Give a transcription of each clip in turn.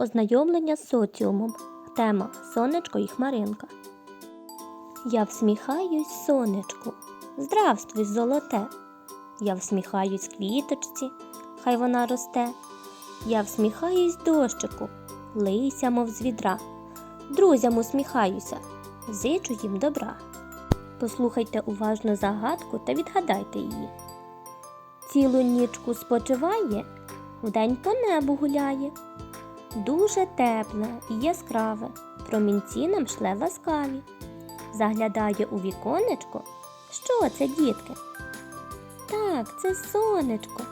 Ознайомлення з соціумом. Тема Сонечко і Хмаринка. Я всміхаюсь сонечку. Здравствуй, золоте. Я всміхаюсь квіточці, хай вона росте. Я всміхаюсь дощику, лийся, мов з відра. Друзям усміхаюся, зичу їм добра. Послухайте уважно загадку та відгадайте її. Цілу нічку спочиває, вдень по небу гуляє. Дуже тепле і яскраве, промінці нам шле ласкаві. Заглядає у віконечко. Що це, дітки? Так, це сонечко.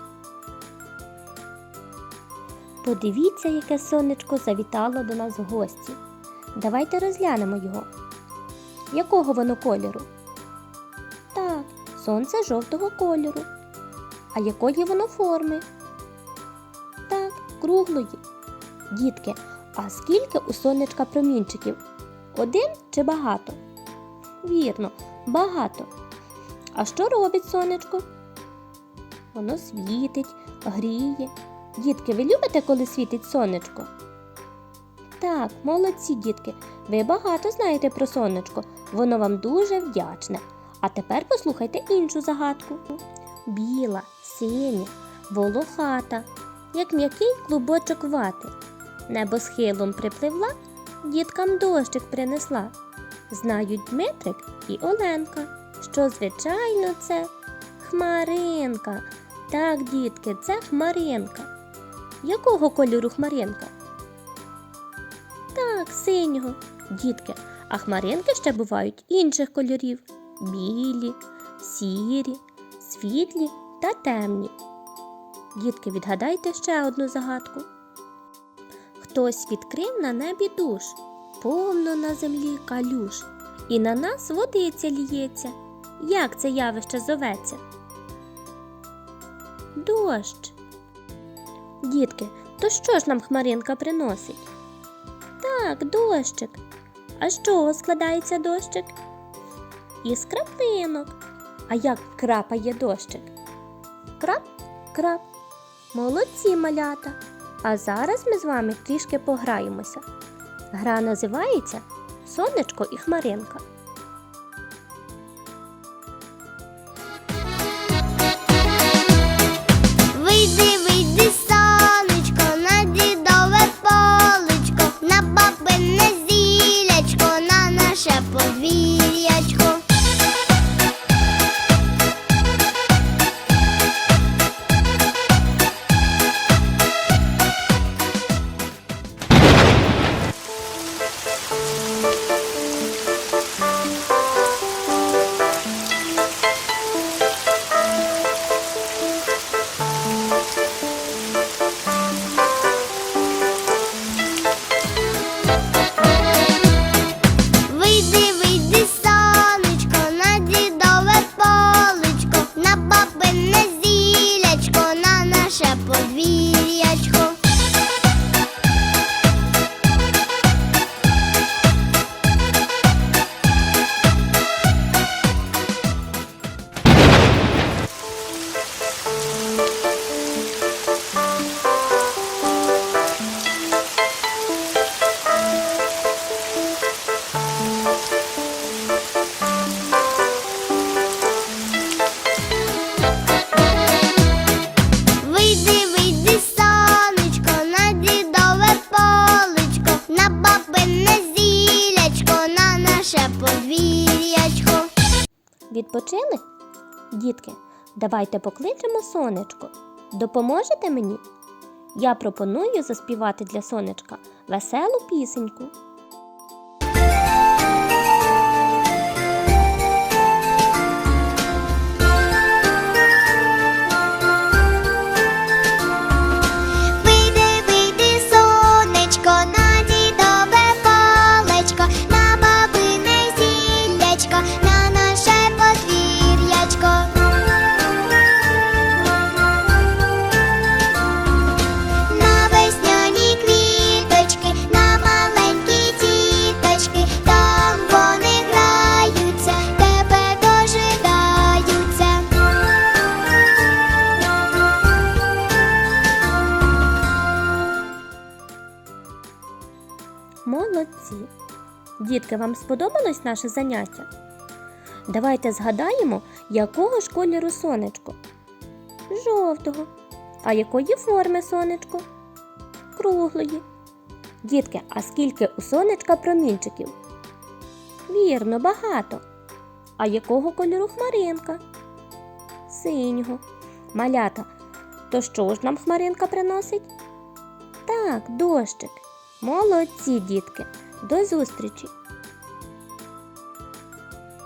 Подивіться, яке сонечко завітало до нас в гості. Давайте розглянемо його. Якого воно кольору? Так, сонце жовтого кольору. А якої воно форми? Так, круглої. Дітки, а скільки у сонечка промінчиків? Один чи багато? Вірно, багато. А що робить сонечко? Воно світить, гріє. Дітки, ви любите, коли світить сонечко? Так, молодці, дітки. Ви багато знаєте про сонечко. Воно вам дуже вдячне. А тепер послухайте іншу загадку. Біла, синя, волохата, як м'який клубочок вати. Небосхилом припливла, діткам дощик принесла. Знають Дмитрик і Оленка, що, звичайно, це хмаринка. Так, дітки, це хмаринка. Якого кольору хмаринка? Так, синього. Дітки, а хмаринки ще бувають інших кольорів: білі, сірі, світлі та темні. Дітки, відгадайте ще одну загадку. Хтось відкрив на небі душ, повно на землі калюш, і на нас водиця ліється. Як це явище зоветься? Дощ. Дітки, то що ж нам хмаринка приносить? Так, дощик. А з чого складається дощик? Із краплинок. А як крапає дощик? Крап, крап. Молодці малята. А зараз ми з вами трішки пограємося. Гра називається Сонечко і Хмаринка. Відпочили? Дітки, давайте покличемо сонечко. Допоможете мені? Я пропоную заспівати для сонечка веселу пісеньку. Молодці! Дітки, вам сподобалось наше заняття? Давайте згадаємо, якого ж кольору сонечко? Жовтого. А якої форми сонечко? Круглої. Дітки, а скільки у сонечка промінчиків? Вірно, багато. А якого кольору хмаринка? Синього. Малята. То що ж нам хмаринка приносить? Так, дощик. Молодці, дітки. До зустрічі!